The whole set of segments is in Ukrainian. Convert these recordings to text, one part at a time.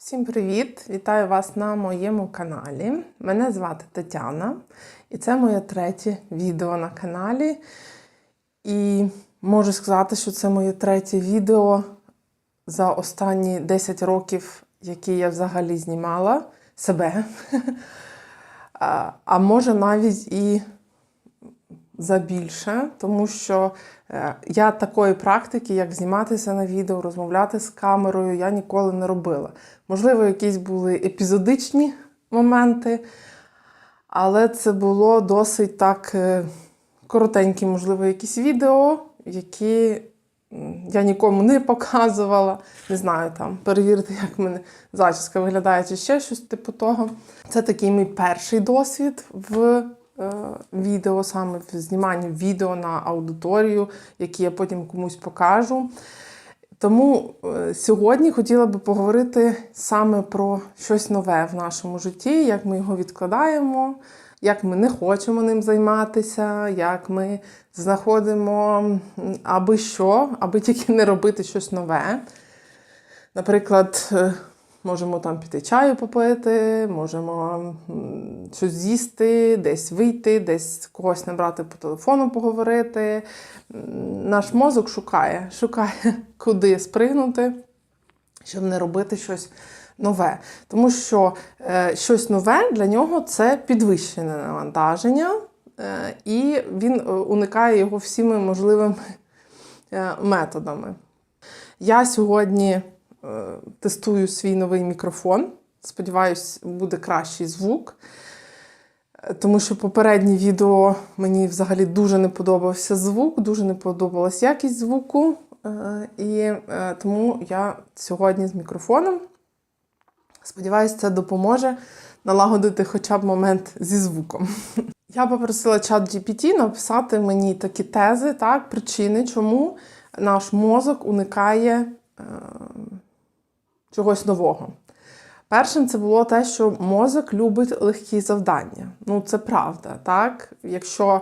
Всім привіт! Вітаю вас на моєму каналі. Мене звати Тетяна, і це моє третє відео на каналі. І можу сказати, що це моє третє відео за останні 10 років, які я взагалі знімала себе. А, може навіть і за більше, тому що е, я такої практики, як зніматися на відео, розмовляти з камерою, я ніколи не робила. Можливо, якісь були епізодичні моменти, але це було досить так е, коротенькі, можливо, якісь відео, які я нікому не показувала. Не знаю, там перевірити, як в мене зачіска виглядає, чи ще щось типу того. Це такий мій перший досвід в відео, саме в зніманні відео на аудиторію, які я потім комусь покажу. Тому е, сьогодні хотіла би поговорити саме про щось нове в нашому житті, як ми його відкладаємо, як ми не хочемо ним займатися, як ми знаходимо аби що, аби тільки не робити щось нове. Наприклад, е, можемо там піти чаю попити, можемо щось з'їсти, десь вийти, десь когось набрати по телефону поговорити. Наш мозок шукає, шукає, куди спригнути, щоб не робити щось нове. Тому що е, щось нове для нього це підвищене навантаження, е, і він е, уникає його всіми можливими е, методами. Я сьогодні тестую свій новий мікрофон. Сподіваюсь, буде кращий звук. Е, Тому що попереднє відео мені взагалі дуже не подобався звук, дуже не подобалась якість звуку. Е, І е, тому я сьогодні з мікрофоном. Сподіваюсь, це допоможе налагодити хоча б момент зі звуком. Я попросила чат GPT написати мені такі тези, так, причини, чому наш мозок уникає е, чогось нового. Першим це було те, що мозок любить легкі завдання. Ну, це правда, так? Якщо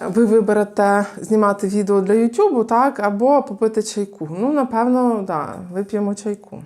ви виберете знімати відео для YouTube, так, або попити чайку. Ну, напевно, да, вип'ємо чайку.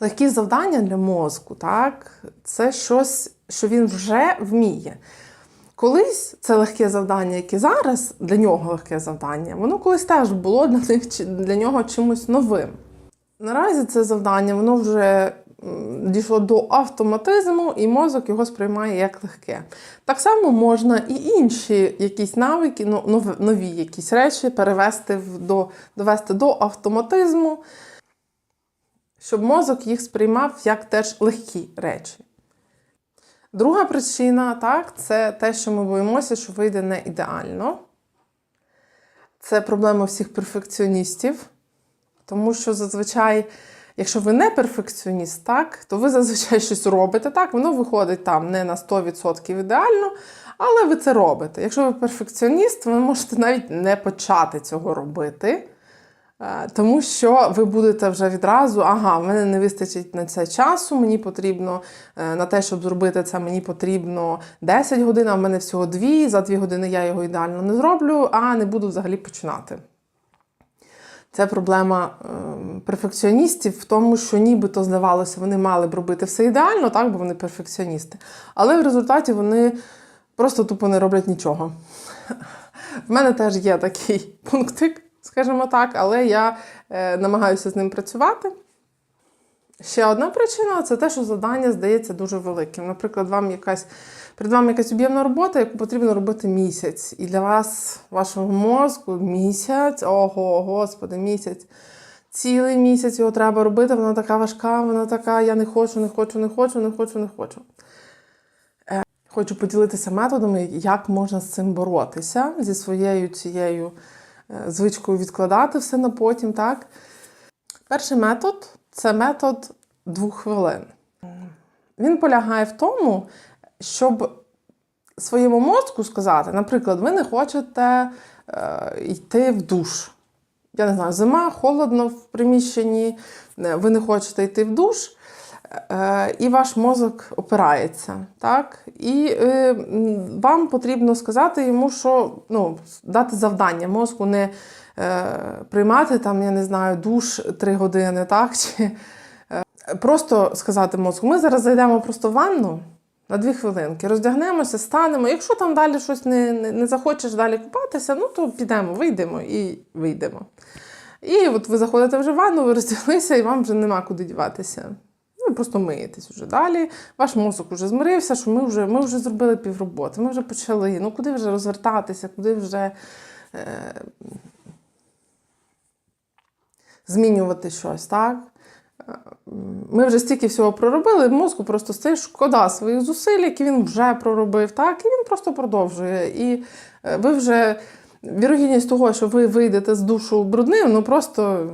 Легкі завдання для мозку, так, це щось, що він вже вміє. Колись це легке завдання, яке зараз для нього легке завдання, воно колись теж було для, них, для нього чимось новим. Наразі це завдання воно вже дійшло до автоматизму, і мозок його сприймає як легке. Так само можна і інші якісь навики, ну, нові якісь речі перевести до, довести до автоматизму, щоб мозок їх сприймав як теж легкі речі. Друга причина, так, це те, що ми боїмося, що вийде не ідеально. Це проблема всіх перфекціоністів. Тому що зазвичай, якщо ви не перфекціоніст, так, то ви зазвичай щось робите, так, воно виходить там не на 100% ідеально, але ви це робите. Якщо ви перфекціоніст, ви можете навіть не почати цього робити. Е, Тому що ви будете вже відразу, ага, в мене не вистачить на це часу, мені потрібно е, на те, щоб зробити це, мені потрібно 10 годин, а в мене всього 2, за 2 години я його ідеально не зроблю, а не буду взагалі починати. Це проблема ем, перфекціоністів в тому, що нібито здавалося, вони мали б робити все ідеально, так, бо вони перфекціоністи. Але в результаті вони просто тупо не роблять нічого. В мене теж є такий пунктик, скажімо так, але я е, намагаюся з ним працювати. Ще одна причина це те, що завдання здається дуже великим. Наприклад, вам якась, перед вами якась об'ємна робота, яку потрібно робити місяць. І для вас, вашого мозку, місяць, ого, господи, місяць. Цілий місяць його треба робити, вона така важка, вона така, я не хочу, не хочу, не хочу, не хочу, не хочу. Е, Хочу поділитися методами, як можна з цим боротися, зі своєю цією звичкою відкладати все на потім, так? Перший метод це метод двох хвилин. Він полягає в тому, щоб своєму мозку сказати, наприклад, ви не хочете е, йти в душ. Я не знаю, зима, холодно в приміщенні, е, ви не хочете йти в душ, е, і ваш мозок опирається. Так? І е, вам потрібно сказати йому, що ну, дати завдання мозку не е, приймати там, я не знаю, душ 3 години, так? Чи е, просто сказати мозку, ми зараз зайдемо просто в ванну на 2 хвилинки, роздягнемося, станемо. Якщо там далі щось не, не, не захочеш далі купатися, ну то підемо, вийдемо і вийдемо. І от ви заходите вже в ванну, ви роздяглися, і вам вже нема куди діватися. Просто миєтесь вже далі. Ваш мозок вже змирився, що ми вже, ми вже зробили півроботи, ми вже почали. Ну куди вже розвертатися, куди вже е, змінювати щось, так? Е, Ми вже стільки всього проробили, мозку просто стає шкода своїх зусиль, які він вже проробив, так, і він просто продовжує. І е, ви вже вірогідність того, що ви вийдете з душу брудним, ну просто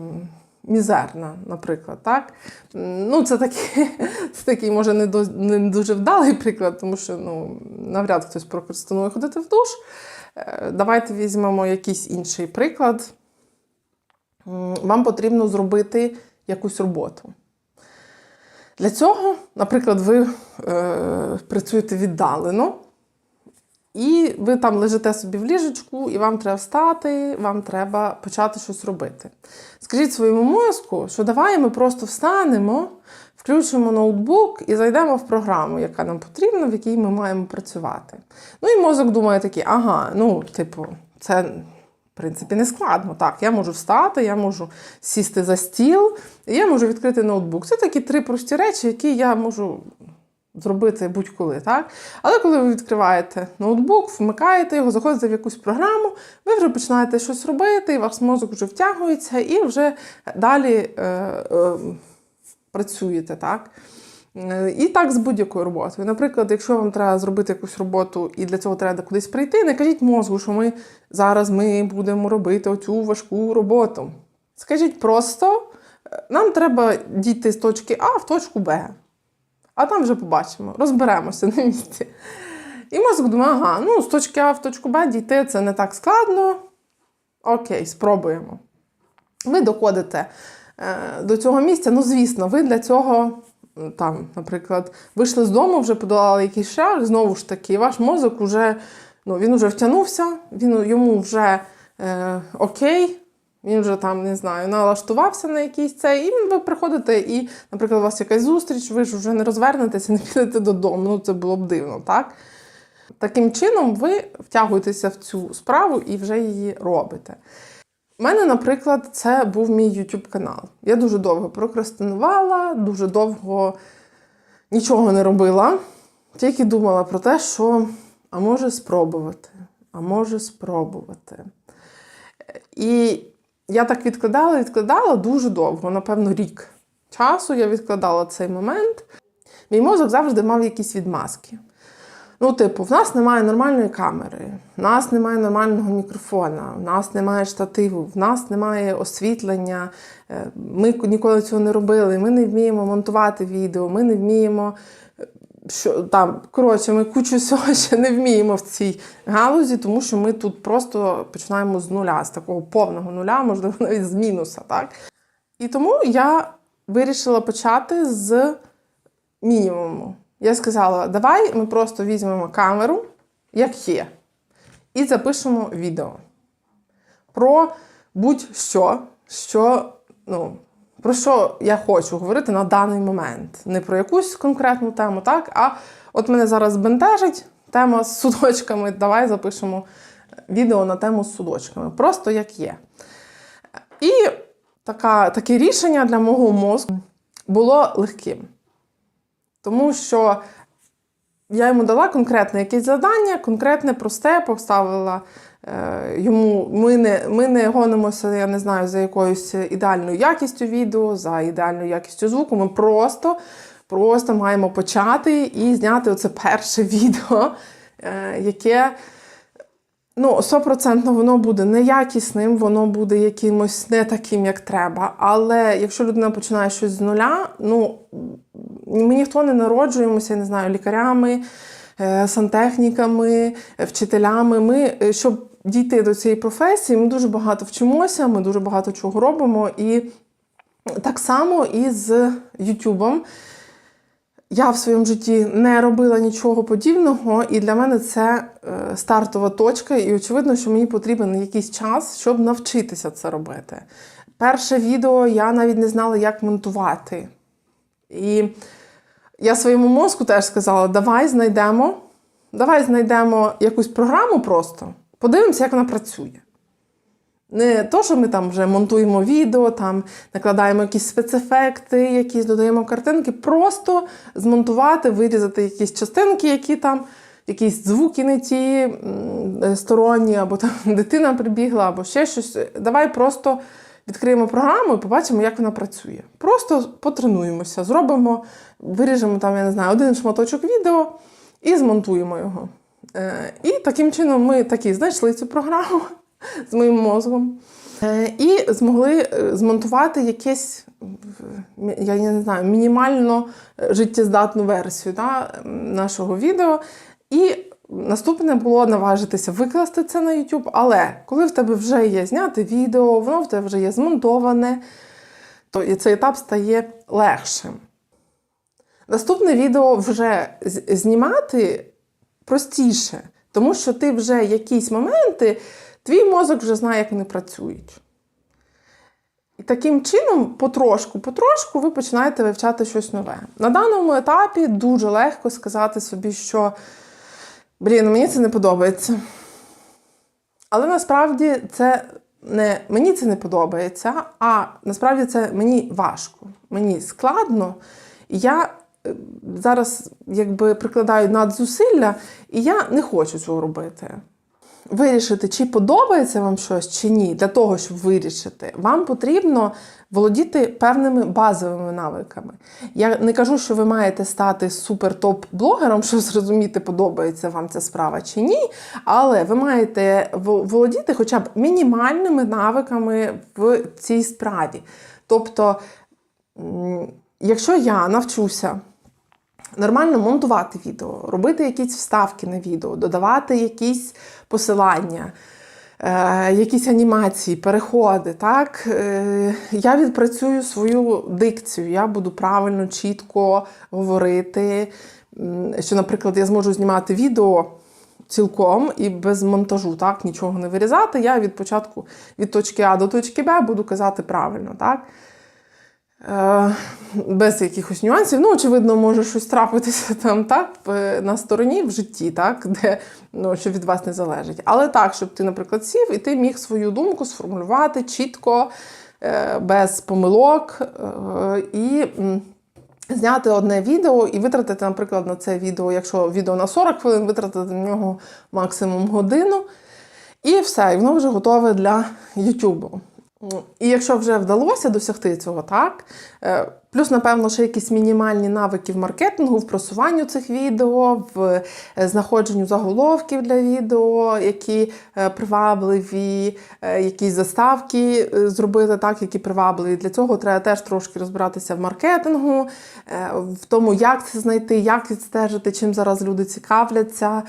мізерна, наприклад. Так? Ну, це такий, це такий може, не, до, не дуже вдалий приклад, тому що ну, навряд хтось прокрастинує ходити в душ. Е, Давайте візьмемо якийсь інший приклад. Вам потрібно зробити якусь роботу. Для цього, наприклад, ви е, працюєте віддалено, і ви там лежите собі в ліжечку, і вам треба встати, вам треба почати щось робити. Скажіть своєму мозку, що давай ми просто встанемо, включимо ноутбук і зайдемо в програму, яка нам потрібна, в якій ми маємо працювати. Ну і мозок думає такий, ага, ну, типу, це. В принципі, не складно. Так, я можу встати, я можу сісти за стіл, і я можу відкрити ноутбук. Це такі три прості речі, які я можу зробити будь-коли. Так? Але коли ви відкриваєте ноутбук, вмикаєте його, заходите в якусь програму, ви вже починаєте щось робити, і ваш мозок вже втягується, і вже далі е, е, працюєте. Так? Е, І так з будь-якою роботою. Наприклад, якщо вам треба зробити якусь роботу і для цього треба кудись прийти, не кажіть мозку, що ми зараз ми будемо робити оцю важку роботу. Скажіть просто, е, нам треба дійти з точки А в точку Б. А там вже побачимо, розберемося на місці. І мозок думає, ага, ну з точки А в точку Б дійти це не так складно. Окей, спробуємо. Ви доходите е, до цього місця. Ну, звісно, ви для цього, там, наприклад, вийшли з дому, вже подолали якийсь шлях, знову ж таки, ваш мозок вже, ну, він вже втягнувся, він, йому вже е, окей. Він вже там, не знаю, налаштувався на якийсь цей, і ви приходите, і, наприклад, у вас якась зустріч, ви ж вже не розвернетеся, не підете додому. Ну, це було б дивно, так? Таким чином, ви втягуєтеся в цю справу і вже її робите. У мене, наприклад, це був мій YouTube канал. Я дуже довго прокрастинувала, дуже довго нічого не робила, тільки думала про те, що а може спробувати, а може спробувати. І я так відкладала, відкладала дуже довго, напевно, рік часу я відкладала цей момент. Мій мозок завжди мав якісь відмазки. Ну, типу, в нас немає нормальної камери, в нас немає нормального мікрофона, в нас немає штативу, в нас немає освітлення. е, Ми ніколи цього не робили. Ми не вміємо монтувати відео, ми не вміємо. Що там, коротше, ми кучу всього ще не вміємо в цій галузі, тому що ми тут просто починаємо з нуля, з такого повного нуля, можливо, навіть з мінуса. Так? І тому я вирішила почати з мінімуму. Я сказала, давай ми просто візьмемо камеру, як є, і запишемо відео про будь-що, що, ну, про що я хочу говорити на даний момент. Не про якусь конкретну тему, так? А от мене зараз бентежить тема з судочками. Давай запишемо відео на тему з судочками. Просто як є. І така, таке рішення для мого мозку було легким. Тому що я йому дала конкретне якесь завдання, конкретне, просте, поставила е, йому. Ми не, ми не гонимося, я не знаю, за якоюсь ідеальною якістю відео, за ідеальною якістю звуку. Ми просто, просто маємо почати і зняти оце перше відео, е, яке. Ну, стопроцентно воно буде неякісним, воно буде якимось не таким, як треба. Але якщо людина починає щось з нуля, ну ми ніхто не народжуємося, я не знаю, лікарями, е, сантехніками, е, вчителями. Ми, е, щоб дійти до цієї професії, ми дуже багато вчимося, ми дуже багато чого робимо. І так само і з Ютубом. Я в своєму житті не робила нічого подібного, і для мене це е, стартова точка, і очевидно, що мені потрібен якийсь час, щоб навчитися це робити. Перше відео я навіть не знала, як монтувати. І я своєму мозку теж сказала: давай знайдемо, давай знайдемо якусь програму просто, подивимося, як вона працює. Не то, що ми там вже монтуємо відео, там накладаємо якісь спецефекти, якісь додаємо картинки, просто змонтувати, вирізати якісь частинки, які там, якісь звуки не ті сторонні, або там дитина прибігла, або ще щось. Давай просто відкриємо програму і побачимо, як вона працює. Просто потренуємося, зробимо, виріжемо там, я не знаю, один шматочок відео і змонтуємо його. Е, І таким чином ми такі знайшли цю програму з моїм мозгом. Е, І змогли е, змонтувати якесь, я не знаю, мінімально життєздатну версію да, нашого відео. І наступне було наважитися викласти це на YouTube. Але коли в тебе вже є зняте відео, воно в тебе вже є змонтоване, то цей етап стає легшим. Наступне відео вже знімати простіше, тому що ти вже якісь моменти, твій мозок вже знає, як вони працюють. І таким чином, потрошку, потрошку, ви починаєте вивчати щось нове. На даному етапі дуже легко сказати собі, що блін, мені це не подобається. Але насправді це не мені це не подобається, а насправді це мені важко, мені складно. І я зараз якби прикладаю надзусилля, і я не хочу цього робити. Вирішити, чи подобається вам щось чи ні, для того, щоб вирішити, вам потрібно володіти певними базовими навиками. Я не кажу, що ви маєте стати супер-топ-блогером, щоб зрозуміти, подобається вам ця справа чи ні. Але ви маєте володіти хоча б мінімальними навиками в цій справі. Тобто, якщо я навчуся нормально монтувати відео, робити якісь вставки на відео, додавати якісь посилання, е, якісь анімації, переходи. Так? Е, я відпрацюю свою дикцію, я буду правильно, чітко говорити. Що, наприклад, я зможу знімати відео. Цілком і без монтажу, так, нічого не вирізати. Я від початку від точки А до точки Б буду казати правильно, так? Е, без якихось нюансів. Ну, очевидно, може щось трапитися там так, на стороні в житті, так, де ну, що від вас не залежить. Але так, щоб ти, наприклад, сів і ти міг свою думку сформулювати чітко, е, без помилок. е, І зняти одне відео і витратити, наприклад, на це відео, якщо відео на 40 хвилин, витратити на нього максимум годину. І все, і воно вже готове для Ютубу. І якщо вже вдалося досягти цього, так, е, плюс, напевно, ще якісь мінімальні навики в маркетингу, в просуванню цих відео, в е, знаходженню заголовків для відео, які е, привабливі, е, якісь заставки зробити так, які привабливі. Для цього треба теж трошки розбиратися в маркетингу, в тому, як це знайти, як відстежити, чим зараз люди цікавляться,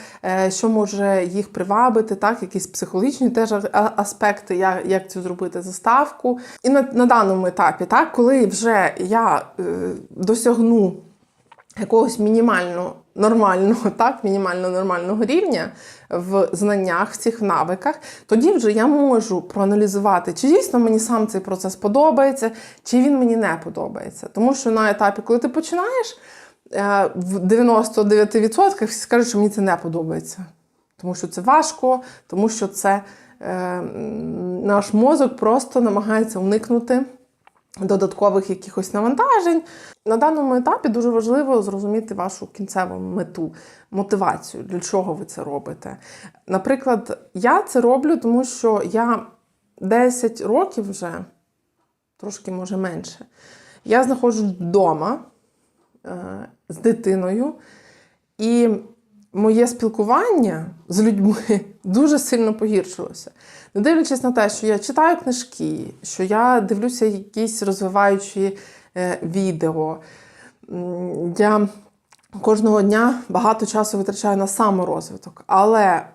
що може їх привабити, так, якісь психологічні теж аспекти, як, це зробити заставку. І на, на даному етапі, так, коли вже я е, досягну якогось мінімально нормального, так, мінімально нормального рівня в знаннях, в цих навиках, тоді вже я можу проаналізувати, чи дійсно мені сам цей процес подобається, чи він мені не подобається. Тому що на етапі, коли ти починаєш, е, в 99% всі скажуть, що мені це не подобається. Тому що це важко, тому що це е, наш мозок просто намагається уникнути додаткових якихось навантажень. На даному етапі дуже важливо зрозуміти вашу кінцеву мету, мотивацію, для чого ви це робите. Наприклад, я це роблю, тому що я 10 років вже, трошки може менше, я знаходжусь вдома е, з дитиною, і моє спілкування з людьми дуже сильно погіршилося. Не дивлячись на те, що я читаю книжки, що я дивлюся якісь розвиваючі е, відео. Я кожного дня багато часу витрачаю на саморозвиток. Але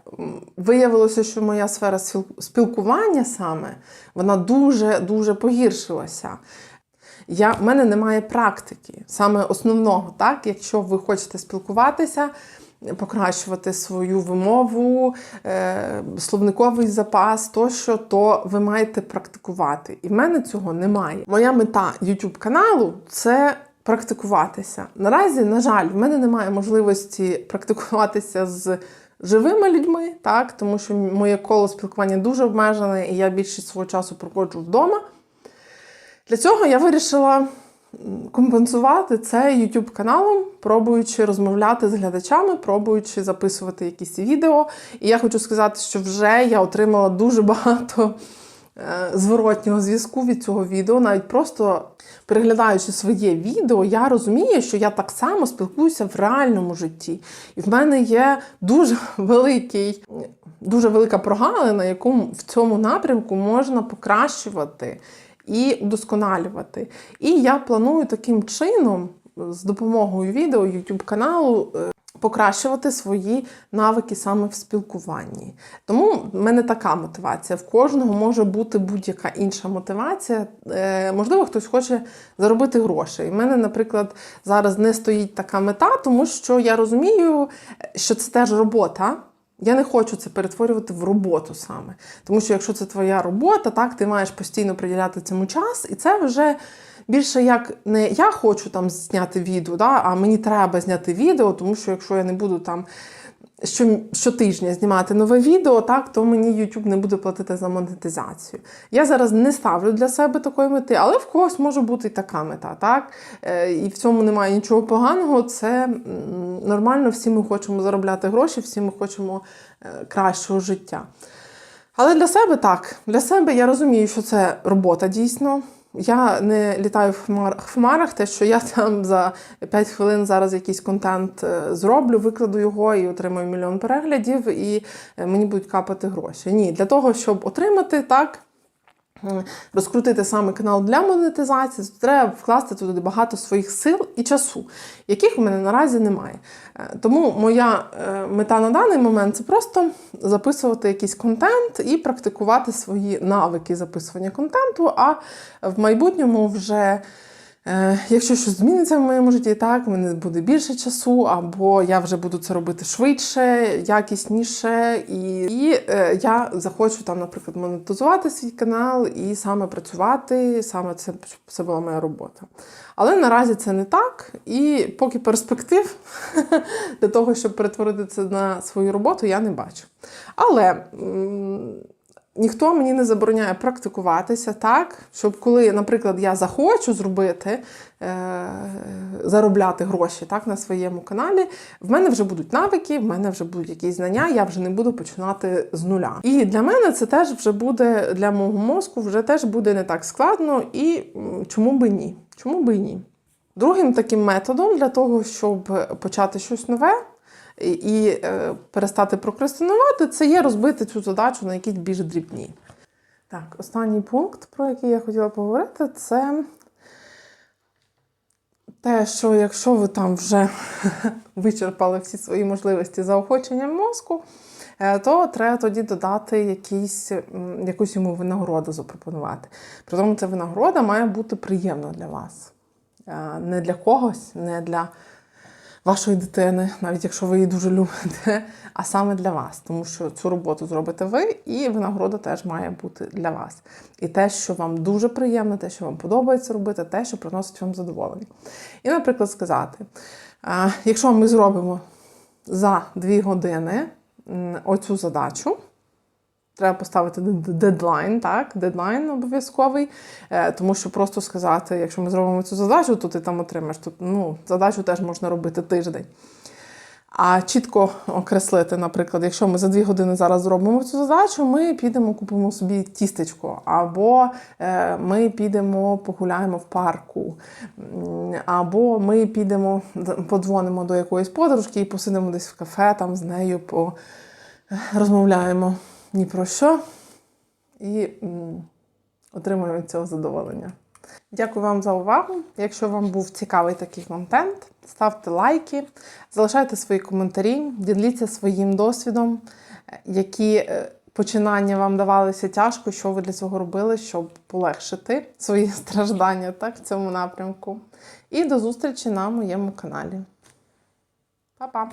виявилося, що моя сфера спілкування саме вона дуже дуже погіршилася. Я, в мене немає практики, саме основного, так, якщо ви хочете спілкуватися, покращувати свою вимову, е, словниковий запас, тощо, то ви маєте практикувати. І в мене цього немає. Моя мета YouTube каналу це практикуватися. Наразі, на жаль, в мене немає можливості практикуватися з живими людьми, так, тому що моє коло спілкування дуже обмежене, і я більшість свого часу проводжу вдома. Для цього я вирішила компенсувати це YouTube каналом, пробуючи розмовляти з глядачами, пробуючи записувати якісь відео. І я хочу сказати, що вже я отримала дуже багато е, зворотнього зв'язку від цього відео. Навіть просто переглядаючи своє відео, я розумію, що я так само спілкуюся в реальному житті. І в мене є дуже великий, дуже велика прогалина, яку в цьому напрямку можна покращувати і удосконалювати. І я планую таким чином, з допомогою відео YouTube каналу, е, покращувати свої навики саме в спілкуванні. Тому в мене така мотивація. В кожного може бути будь-яка інша мотивація. Е, можливо, хтось хоче заробити гроші. І в мене, наприклад, зараз не стоїть така мета, тому що я розумію, що це теж робота. Я не хочу це перетворювати в роботу саме. Тому що якщо це твоя робота, так ти маєш постійно приділяти цьому час, і це вже більше як не я хочу там зняти відео, да, а мені треба зняти відео, тому що якщо я не буду там що, щотижня знімати нове відео, так, то мені YouTube не буде платити за монетизацію. Я зараз не ставлю для себе такої мети, але в когось може бути і така мета. так? Е, І в цьому немає нічого поганого. Це нормально, всі ми хочемо заробляти гроші, всі ми хочемо е, кращого життя. Але для себе так. Для себе я розумію, що це робота дійсно. Я не літаю в хмар- хмарах, те, що я там за 5 хвилин зараз якийсь контент е, зроблю, викладу його і отримаю мільйон переглядів, і е, мені будуть капати гроші. Ні, для того, щоб отримати так. М, Розкрутити саме канал для монетизації, то треба вкласти туди багато своїх сил і часу, яких в мене наразі немає. Е, Тому моя е, мета на даний момент це просто записувати якийсь контент і практикувати свої навики записування контенту. А в майбутньому вже. Е, Якщо щось зміниться в моєму житті, так в мене буде більше часу, або я вже буду це робити швидше, якісніше, і, і е, я захочу там, наприклад, монетизувати свій канал і саме працювати, саме це, це була моя робота. Але наразі це не так, і поки перспектив для того, щоб перетворити це на свою роботу, я не бачу. Але. Ніхто мені не забороняє практикуватися так, щоб коли, наприклад, я захочу зробити, е, заробляти гроші так, на своєму каналі, в мене вже будуть навики, в мене вже будуть якісь знання, я вже не буду починати з нуля. І для мене це теж вже буде для мого мозку, вже теж буде не так складно, і чому би ні? Чому би ні? Другим таким методом для того, щоб почати щось нове, і, е, перестати прокрастинувати, це є розбити цю задачу на якісь більш дрібні. Так, останній пункт, про який я хотіла поговорити, це те, що якщо ви там вже вичерпали всі свої можливості заохочення мозку, е, то треба тоді додати якийсь, м, якусь йому винагороду запропонувати. При тому ця винагорода має бути приємна для вас. Е, Не для когось, не для вашої дитини, навіть якщо ви її дуже любите, а саме для вас, тому що цю роботу зробите ви, і винагорода теж має бути для вас. І те, що вам дуже приємно, те, що вам подобається робити, те, що приносить вам задоволення. І, наприклад, сказати: якщо ми зробимо за дві години оцю задачу. Треба поставити дедлайн, так, дедлайн обов'язковий, е, тому що просто сказати, якщо ми зробимо цю задачу, то ти там отримаєш. Тут, ну, задачу теж можна робити тиждень. А чітко окреслити, наприклад, якщо ми за дві години зараз зробимо цю задачу, ми підемо купимо собі тістечко, або е, ми підемо погуляємо в парку, або ми підемо, подзвонимо до якоїсь подружки і посидимо десь в кафе там з нею по розмовляємо ні про що і м, отримуємо від цього задоволення. Дякую вам за увагу. Якщо вам був цікавий такий контент, ставте лайки, залишайте свої коментарі, діліться своїм досвідом, які е, починання вам давалися тяжко, що ви для цього робили, щоб полегшити свої страждання так, в цьому напрямку. І до зустрічі на моєму каналі. Па-па!